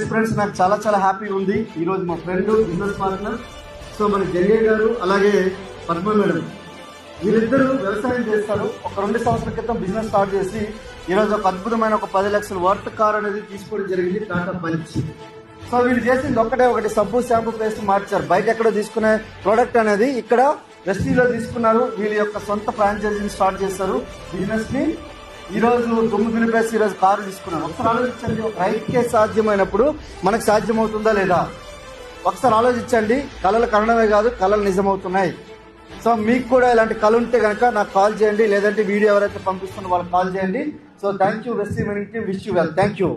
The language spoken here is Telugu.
ఫ్రెండ్స్ నాకు చాలా చాలా హ్యాపీగా ఉంది. ఈ రోజు మా ఫ్రెండ్ బిజినెస్ పార్ట్నర్ సో మన జంగే గారు అలాగే పద్మ మేడం. వీళ్ళిద్దరూ వ్యవసాయం చేస్తారు. ఒక రెండు సంవత్సరాల క్రితం బిజినెస్ స్టార్ట్ చేసి ఈ రోజు ఒక అద్భుతమైన ఒక పది లక్షల వర్త్ కార్ అనేది తీసుకోవడం జరిగింది టాటా పంచ్ సో వీళ్ళు చేసింది ఒక్కటే ఒకటి సబ్బు షాంపూ పేస్ట్ మార్చారు. బయట ఎక్కడో తీసుకునే ప్రోడక్ట్ అనేది ఇక్కడ వెస్టీలో తీసుకున్నారు. వీళ్ళ యొక్క సొంత ఫ్రాంచైజీని స్టార్ట్ చేస్తారు బిజినెస్ని ఈరోజు దుమ్ము దులిపేసి ఈ రోజు కారు తీసుకున్నాను. ఒకసారి ఆలోచించండి ఒక రైతుకే సాధ్యమైనప్పుడు మనకు సాధ్యమవుతుందా లేదా? ఒకసారి ఆలోచించండి కళలు కనడమే కాదు కళలు నిజమవుతున్నాయి. సో మీకు కూడా ఇలాంటి కళ ఉంటే కనుక నాకు కాల్ చేయండి లేదంటే వీడియో ఎవరైతే పంపిస్తున్నారో వాళ్ళకి కాల్ చేయండి. So thank you west evening team wish you well thank you